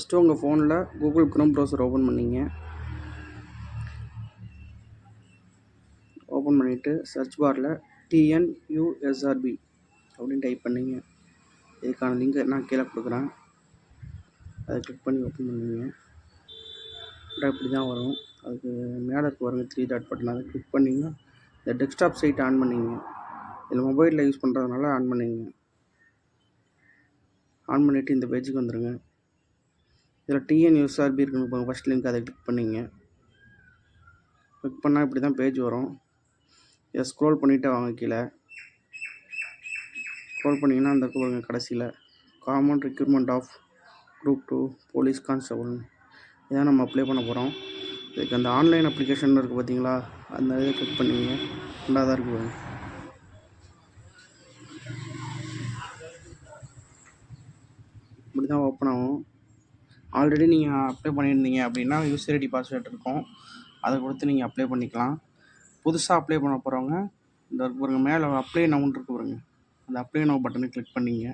First உங்கள் ஃபோனில் Google Chrome browser open பண்ணிங்க. ஓப்பன் பண்ணிவிட்டு சர்ச் பாரில் டிஎன்யூஎஸ்ஆர்பி அப்படின்னு டைப் பண்ணிங்க. இதுக்கான லிங்கை நான் கீழே கொடுக்குறேன். அதை கிளிக் பண்ணி ஓப்பன் பண்ணுவீங்க இப்படி தான் வரும். அதுக்கு மேலே இருக்க வருங்க த்ரீ டாட் பட்டன் அதை கிளிக் பண்ணிங்கன்னா இந்த டெஸ்க்டாப் சைட் ஆன் பண்ணிங்க. இதில் மொபைலில் யூஸ் பண்ணுறதுனால ஆன் பண்ணிங்க. ஆன் பண்ணிவிட்டு இந்த பேஜுக்கு வந்துடுங்க இதில் டிஎன் யூஎஸ்ஆர்பி இருக்குன்னு போங்க ஃபஸ்ட் லிங்க் அதை கிளிக் பண்ணிங்க. கிளிக் பண்ணால் இப்படி தான் பேஜ் வரும். இதை ஸ்க்ரோல் பண்ணிகிட்டே வாங்க கீழே. ஸ்க்ரோல் பண்ணிங்கன்னா அந்த இருக்கு கடைசியில் common requirement of group two police constable இதான் நம்ம அப்ளை பண்ண போகிறோம் இதுக்கு அந்த ஆன்லைன் அப்ளிகேஷன் இருக்குது பார்த்தீங்களா அந்த இதை கிளிக் பண்ணிங்க. நல்லா இருக்கு இருக்குது இப்படி தான் ஓப்பன் ஆகும். ஆல்ரெடி நீங்கள் அப்ளை பண்ணியிருந்தீங்க அப்படின்னா யூசர் ஐடி பாஸ்வேர்ட் இருக்கும். அதை கொடுத்து நீங்கள் அப்ளை பண்ணிக்கலாம். புதுசாக அப்ளை பண்ண போகிறவங்க இந்த பாருங்கள் பாருங்க மேலே அப்ளை நவுன் இருக்கு பாருங்க. அந்த அப்ளை நவ் பட்டனை கிளிக் பண்ணிங்க.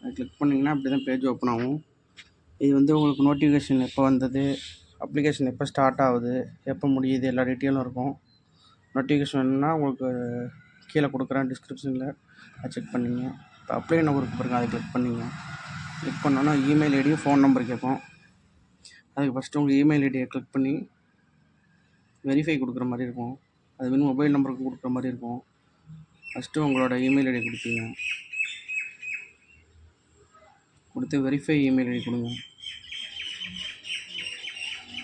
அதை கிளிக் பண்ணிங்கன்னா அப்படி தான் பேஜ் ஓப்பன் ஆகும். இது வந்து உங்களுக்கு நோட்டிஃபிகேஷன் எப்போ வந்தது அப்ளிகேஷன் எப்போ ஸ்டார்ட் ஆகுது எப்போ முடியுது எல்லா டீட்டெயிலும் இருக்கும். நோட்டிஃபிகேஷன் வேணுன்னா உங்களுக்கு கீழே கொடுக்குறேன் டிஸ்கிரிப்ஷனில் செக் பண்ணிங்க. இப்போ அப்ளை நம்பருக்கு பாருங்க அதை கிளிக் பண்ணிங்க. கிளிக் பண்ணோன்னா இமெயில் ஐடியும் ஃபோன் நம்பர் கேட்கும். அதுக்கு ஃபஸ்ட்டு உங்கள் இமெயில் ஐடியை கிளிக் பண்ணி வெரிஃபை கொடுக்குற மாதிரி இருக்கும். அது வந்து மொபைல் நம்பருக்கு கொடுக்குற மாதிரி இருக்கும். ஃபஸ்ட்டு உங்களோட இமெயில் ஐடி கொடுப்பீங்க. கொடுத்து வெரிஃபை இமெயில் ஐடி கொடுங்க.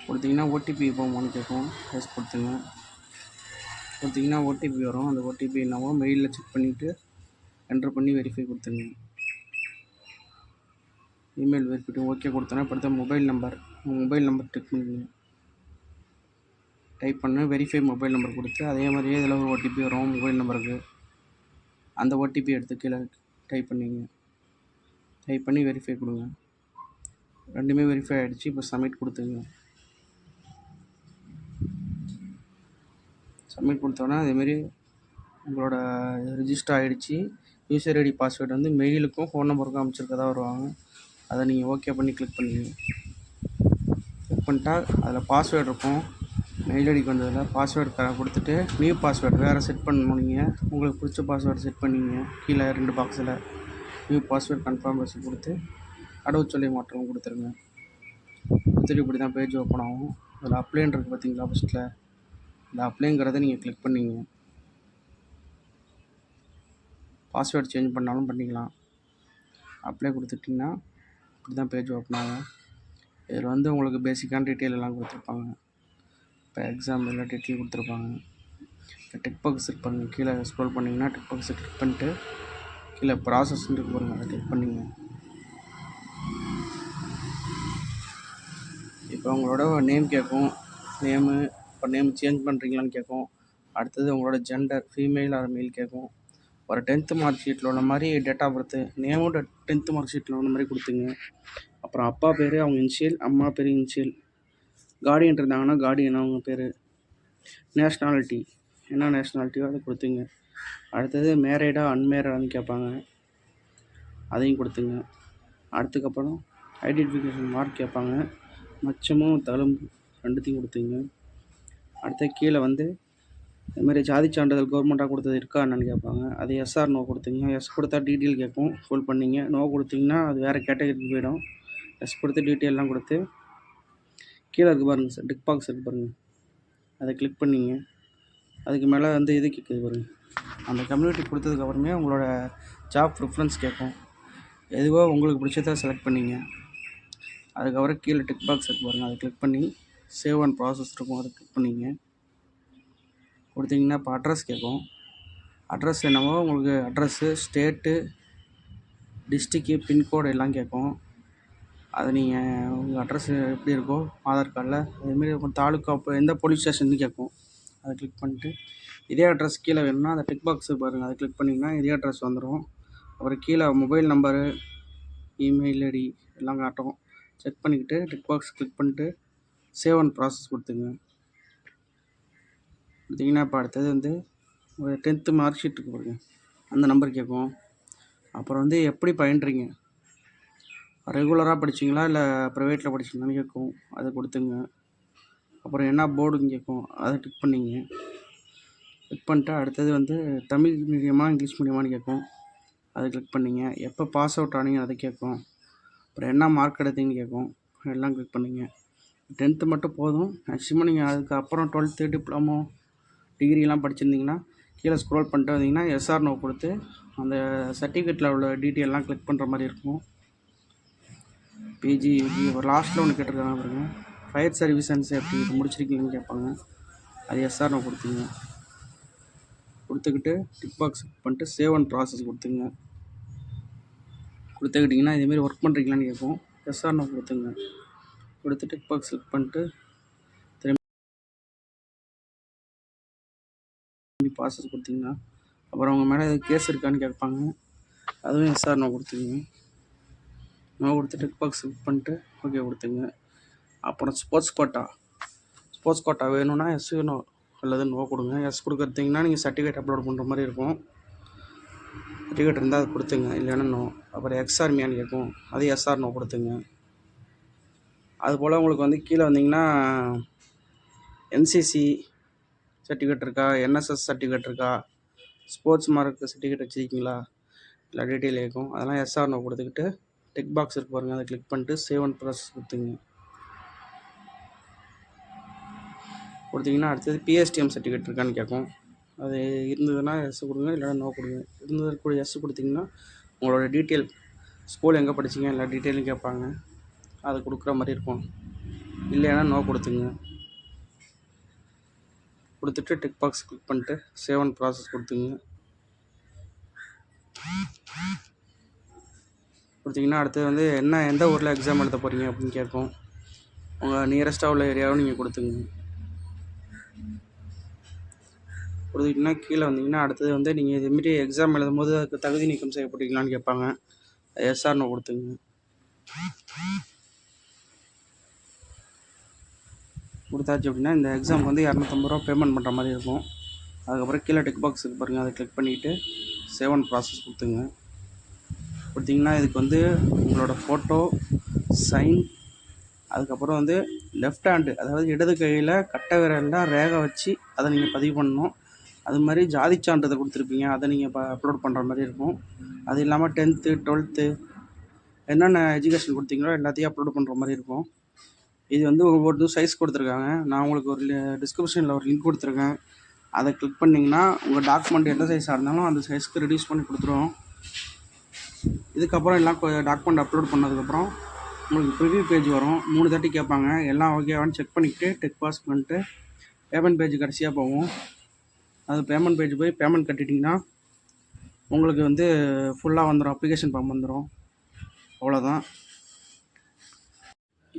கொடுத்தீங்கன்னா ஓடிபி போகுமான்னு கேட்கும். எஸ் கொடுத்துங்க கொடுத்தீங்கன்னா ஓடிபி வரும். அந்த ஓடிபி என்னவோ மெயிலில் செக் பண்ணிவிட்டு என்ட்ரு பண்ணி வெரிஃபை கொடுத்துருங்க. இமெயில் வெரிஃபிட்டு ஓகே கொடுத்தோன்னா அடுத்த mobile number mobile number tick பண்ணுங்க டைப் பண்ண வெரிஃபை மொபைல் நம்பர் கொடுத்து அதே மாதிரியே இதில் ஒரு ஓடிபி வரும் மொபைல் நம்பருக்கு அந்த ஓடிபி எடுத்து கீழே டைப் பண்ணிங்க டைப் பண்ணி வெரிஃபை கொடுங்க. ரெண்டுமே வெரிஃபை ஆகிடுச்சு இப்போ சப்மிட் கொடுத்துங்க சப்மிட் கொடுத்தோன்னா அதேமாரி உங்களோட ரிஜிஸ்டர் ஆகிடுச்சி யூசர் ஐடி பாஸ்வேர்டு வந்து மெயிலுக்கும் ஃபோன் நம்பருக்கும் அமைச்சிருக்கதா வருவாங்க. அதை நீங்கள் ஓகே பண்ணி கிளிக் பண்ணுவீங்க கிளிக் பண்ணிட்டா அதில் பாஸ்வேர்டு இருக்கும். மெயில் ஐடிக்கு வந்ததில் பாஸ்வேர்டு கொடுத்துட்டு நியூ பாஸ்வேர்டு வேறு செட் பண்ணணும் நீங்கள் உங்களுக்கு பிடிச்ச பாஸ்வேர்டு செட் பண்ணிங்க. கீழே ரெண்டு பாக்ஸில் நியூ பாஸ்வேர்டு கன்ஃபர்மேஷன் கொடுத்து கடவுச்சொல்லி மாற்றம் கொடுத்துருங்க. கொடுத்துட்டு இப்படி தான் பேஜ் ஓப்பன் ஆகும். அதில் அப்ளைன் இருக்குது பார்த்தீங்களா ஃபஸ்ட்டில் இந்த அப்ளைங்கிறத நீங்கள் கிளிக் பண்ணிங்க. பாஸ்வேர்டு சேஞ்ச் பண்ணாலும் பண்ணிக்கலாம். அப்ளை கொடுத்துட்டிங்கன்னா இப்படி தான் பேஜ் ஓப்பன் ஆகும். இதில் வந்து உங்களுக்கு பேசிக்கான டீட்டெயில் எல்லாம் கொடுத்துருப்பாங்க. இப்போ எக்ஸாம் எல்லாம் டீட்டெயில் கொடுத்துருப்பாங்க. இப்போ டிக் பாக்ஸ் இருப்பாங்க. கீழே ஸ்க்ரோல் பண்ணிங்கன்னா டிக் பாக்ஸை கிளிக் பண்ணிட்டு கீழே ப்ராசஸ் இருக்கு பாருங்க. அதை கிளிக் பண்ணிங்க. இப்போ உங்களோட நேம் கேட்கும். நேமு இப்போ நேம் சேஞ்ச் பண்ணுறீங்களான்னு கேட்கும். அடுத்தது உங்களோட ஜெண்டர் ஃபீமேல் ஆர் மேல் கேட்கும். ஒரு டென்த்து மார்க் ஷீட்டில் உள்ள மாதிரி டேட் ஆஃப் பர்த்து நேமும் டென்த்து மார்க் ஷீட்டில் உள்ள மாதிரி கொடுத்துங்க. அப்புறம் அப்பா பேர் அவங்க இன்ஷியல் அம்மா பேர் இன்ஷியல் கார்டியன் இருந்தாங்கன்னா கார்டியன் அவங்க பேர். நேஷ்னாலிட்டி என்ன நேஷ்னாலிட்டியோ அதை கொடுத்துங்க. அடுத்தது மேரேடா அன்மேரடான்னு கேட்பாங்க. அதையும் கொடுத்துங்க. அடுத்துக்கப்புறம் ஐடென்டிஃபிகேஷன் மார்க் கேட்பாங்க. மச்சமும் தழும்பு ரெண்டுத்தையும் கொடுத்துங்க. அடுத்து கீழே வந்து இதுமாதிரி ஜாதி சான்றிதழ் கவர்மெண்ட்டாக கொடுத்தது இருக்கா என்னன்னு கேட்பாங்க. அது எஸ்ஆர் நோ கொடுத்தீங்க எஸ் கொடுத்தா டீட்டெயில் கேட்கும். ஃபுல் பண்ணிங்க. நோ கொடுத்தீங்கன்னா அது வேறு கேட்டகரிக்கு போயிடும். எஸ் கொடுத்து டீட்டெயிலெலாம் கொடுத்து கீழே இருக்கு பாருங்கள் சார் டிக் பாக்ஸ் இருக்குது பாருங்கள் அதை கிளிக் பண்ணிங்க. அதுக்கு மேலே வந்து இது கேட்குது பாருங்கள் அந்த கம்யூனிட்டி கொடுத்ததுக்கப்புறமே உங்களோட ஜாப் ப்ரிஃபரன்ஸ் கேட்கும். எதுவோ உங்களுக்கு பிடிச்சதை செலக்ட் பண்ணிங்க. அதுக்கப்புறம் கீழே டிக் பாக்ஸ் இருக்கு பாருங்கள் அதை கிளிக் பண்ணி சேவ் அண்ட் ப்ராசஸ் இருக்கும். அதை கிளிக் பண்ணிங்க. கொடுத்தீங்கன்னா இப்போ அட்ரஸ் கேட்கும். அட்ரஸ் என்னவோ உங்களுக்கு அட்ரஸ்ஸு ஸ்டேட்டு டிஸ்ட்ரிக்கு பின்கோடு எல்லாம் கேட்கும். அது நீங்கள் உங்கள் அட்ரஸ் எப்படி இருக்கோ ஆதார் கார்டில் அதேமாரி உங்கள் தாலுக்கா இப்போ எந்த போலீஸ் ஸ்டேஷன் கேட்கும். அதை கிளிக் பண்ணிட்டு இதே அட்ரஸ் கீழே வேணும்னா அந்த டிக் பாக்ஸ் பாருங்கள் அதை கிளிக் பண்ணிங்கன்னா இதே அட்ரஸ் வந்துடும் அப்புறம் கீழே மொபைல் நம்பரு இமெயில் ஐடி எல்லாம் காட்டும். செக் பண்ணிக்கிட்டு டிக் பாக்ஸ் கிளிக் பண்ணிட்டு சேவ் அண்ட் ப்ராசஸ் கொடுத்துங்க. கொடுத்தீங்கன்னா இப்போ அடுத்தது வந்து ஒரு டென்த்து மார்க் ஷீட் இருக்கு பாருங்க அந்த நம்பர் கேட்கும் அப்புறம் வந்து எப்படி பயின்றீங்க? ரெகுலராக படிச்சிங்களா? இல்லை ப்ரைவேட்டில் படிச்சிங்களான்னு கேட்கும் அதை கொடுத்துங்க. அப்புறம் என்ன போர்டுன்னு கேட்கும் அதை டிக் பண்ணிங்க. கிளிக் பண்ணிட்டு அடுத்தது வந்து தமிழ் மீடியமாக இங்கிலீஷ் மீடியமானு கேட்கும் அதை கிளிக் பண்ணிங்க. எப்போ பாஸ் அவுட் ஆனீங்க அதை கேட்கும் அப்புறம் என்ன மார்க் எடுத்தீங்கன்னு கேட்கும் எல்லாம் கிளிக் பண்ணிங்க. டென்த்து மட்டும் போதும். மேக்ஸிமம் நீங்கள் அதுக்கப்புறம் டுவெல்த்து டிப்ளமோ டிகிரிலாம் படிச்சிருந்தீங்கன்னா கீழே ஸ்க்ரோல் பண்ணிட்டு வந்தீங்கன்னா எஸ்ஆர்னோ கொடுத்து அந்த சர்டிஃபிகேட்டில் உள்ள டீட்டெயிலெலாம் கிளிக் பண்ணுற மாதிரி இருக்கும். பிஜி யூஜி ஒரு லாஸ்ட்டில் ஒன்று கேட்டிருக்காங்க பாருங்க. ஃபயர் சர்வீஸ் அண்ட் சேஃப்டி இது முடிச்சிருக்கீங்கன்னு கேட்பாங்க. அது எஸ்ஆர்னோ கொடுத்துங்க. கொடுத்துக்கிட்டு டிக் பாக்ஸ் பண்ணிட்டு சேவ் அண்ட் ப்ராசஸ் கொடுத்துங்க. கொடுத்துக்கிட்டிங்கன்னா இதேமாரி ஒர்க் பண்ணுறீங்களான்னு கேட்போம். எஸ்ஆர்னோ கொடுத்துங்க. கொடுத்து டிக் பாக்ஸ் கிளிக் பண்ணிட்டு திரும்பி ப்ராசஸ் கொடுத்தீங்கன்னா அப்புறம் அவங்க மேலே எதுவும் கேஸ் இருக்கான்னு கேட்பாங்க. அதுவும் எஸ்ஆர் நோ கொடுத்துங்க நோ கொடுத்து டிக் பாக்ஸ் கிளிக் பண்ணிட்டு ஓகே கொடுத்துங்க அப்புறம் ஸ்போர்ட்ஸ் கோட்டா ஸ்போர்ட்ஸ் கோட்டா வேணும்னா எஸ் வேணும் அல்லது நோ கொடுங்க. எஸ் கொடுக்குறீங்கன்னா நீங்கள் சர்டிஃபிகேட் அப்லோட் பண்ணுற மாதிரி இருக்கும். சர்டிஃபிகேட் இருந்தால் அது கொடுத்துங்க இல்லைன்னா நோ அப்புறம் எக்ஸ்ஆர்மியான்னு கேட்கும். அது எஸ்ஆர் நோ கொடுத்துங்க அதுபோல் உங்களுக்கு வந்து கீழே வந்தீங்கன்னா என்சிசி சர்டிஃபிகேட் இருக்கா? என்எஸ்எஸ் சர்டிஃபிகேட் இருக்கா? ஸ்போர்ட்ஸ் மார்க் சர்டிஃபிகேட் வச்சுருக்கீங்களா? இல்லை டீட்டெயில் இருக்கும். அதெல்லாம் எஸ்ஆர் நோ கொடுத்துக்கிட்டு டெக் பாக்ஸ் இருக்கு பாருங்கள் அதை கிளிக் பண்ணிட்டு சேவ் அண்ட் ப்ராசஸ் கொடுத்துங்க கொடுத்தீங்கன்னா அடுத்தது பிஎஸ்டிஎம் சர்டிஃபிகேட் இருக்கான்னு கேட்கும். அது இருந்ததுன்னா எஸ் கொடுங்க இல்லைன்னா நோ கொடுங்க. இருந்தது கூட எஸ் கொடுத்தீங்கன்னா உங்களோட டீட்டெயில் ஸ்கூல் எங்கே படிச்சீங்க எல்லா டீட்டெயிலும் கேட்பாங்க. அதை கொடுக்குற மாதிரி இருக்கும். இல்லைன்னா நோ கொடுத்துங்க. கொடுத்துட்டு டிக் பாக்ஸ் கிளிக் பண்ணிட்டு சேவ் அண்ட் ப்ராசஸ் கொடுத்துங்க. கொடுத்தீங்கன்னா அடுத்தது வந்து என்ன எந்த ஊரில் எக்ஸாம் எழுத போகிறீங்க அப்படின்னு கேட்கும் உங்கள் நியரஸ்ட்டாக உள்ள ஏரியாவும் நீங்கள் கொடுத்துங்க. கொடுத்துட்டிங்கன்னா கீழே வந்தீங்கன்னா அடுத்தது வந்து நீங்கள் இதுமாரி எக்ஸாம் எழுதும் போது அதுக்கு தகுதி நீக்கம் செய்யப்பட்டீங்களான்னு கேட்பாங்க. எஸ்ஆர்னு கொடுத்துங்க. கொடுத்தாச்சு அப்படின்னா இந்த எக்ஸாமுக்கு வந்து இரநூத்தம்பது ரூபா பேமெண்ட் பண்ணுற மாதிரி இருக்கும். அதுக்கப்புறம் கீழே டெக் பாக்ஸ் இருக்கு பாருங்கள் அதை கிளிக் பண்ணிவிட்டு சேவன் ப்ராசஸ் கொடுத்துங்க. கொடுத்தீங்கன்னா இதுக்கு வந்து உங்களோட ஃபோட்டோ சைன் அதுக்கப்புறம் வந்து லெஃப்ட் ஹேண்டு அதாவது இடது கையில் கட்டை விரலில் ரேகை வச்சு அதை நீங்கள் பதிவு பண்ணணும். அது மாதிரி ஜாதி சான்றிதழ் கொடுத்துருப்பீங்க அதை நீங்கள் இப்போ அப்லோட் பண்ணுற மாதிரி இருக்கும். அது இல்லாமல் டென்த்து டுவெல்த்து என்னென்ன எஜுகேஷன் கொடுத்தீங்களோ எல்லாத்தையும் அப்லோட் பண்ணுற மாதிரி இருக்கும். இது வந்து ஒவ்வொரு சைஸ் கொடுத்துருக்காங்க. நான் உங்களுக்கு ஒரு டிஸ்கிரிப்ஷனில் ஒரு லிங்க் கொடுத்துருக்கேன். அதை கிளிக் பண்ணிங்கன்னா உங்கள் டாக்குமெண்ட் எந்த சைஸாக இருந்தாலும் அந்த சைஸ்க்கு ரெடியூஸ் பண்ணி கொடுத்துருவோம் இதுக்கப்புறம் எல்லாம் டாக்குமெண்ட் அப்லோட் பண்ணதுக்கப்புறம் உங்களுக்கு ப்ரிவியூ பேஜ் வரும். மூணு தாட்டி கேட்பாங்க. எல்லாம் ஓகேவான்னு செக் பண்ணிக்கிட்டு டெக் பாஸ் பண்ணிட்டு பேமெண்ட் பேஜ் கடைசியாக போகும் அது பேமெண்ட் பேஜ் போய் பேமெண்ட் கட்டிட்டிங்கன்னா உங்களுக்கு வந்து ஃபுல்லாக வந்துடும் அப்ளிகேஷன் ஃபார்ம் வந்துடும் அவ்வளோதான்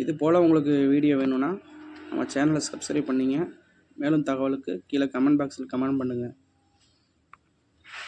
இது போல் உங்களுக்கு வீடியோ வேணும்னா நம்ம சேனலை சப்ஸ்கிரைப் பண்ணிங்க. மேலும் தகவலுக்கு கீழே கமெண்ட் பாக்ஸில் கமெண்ட் பண்ணுங்கள்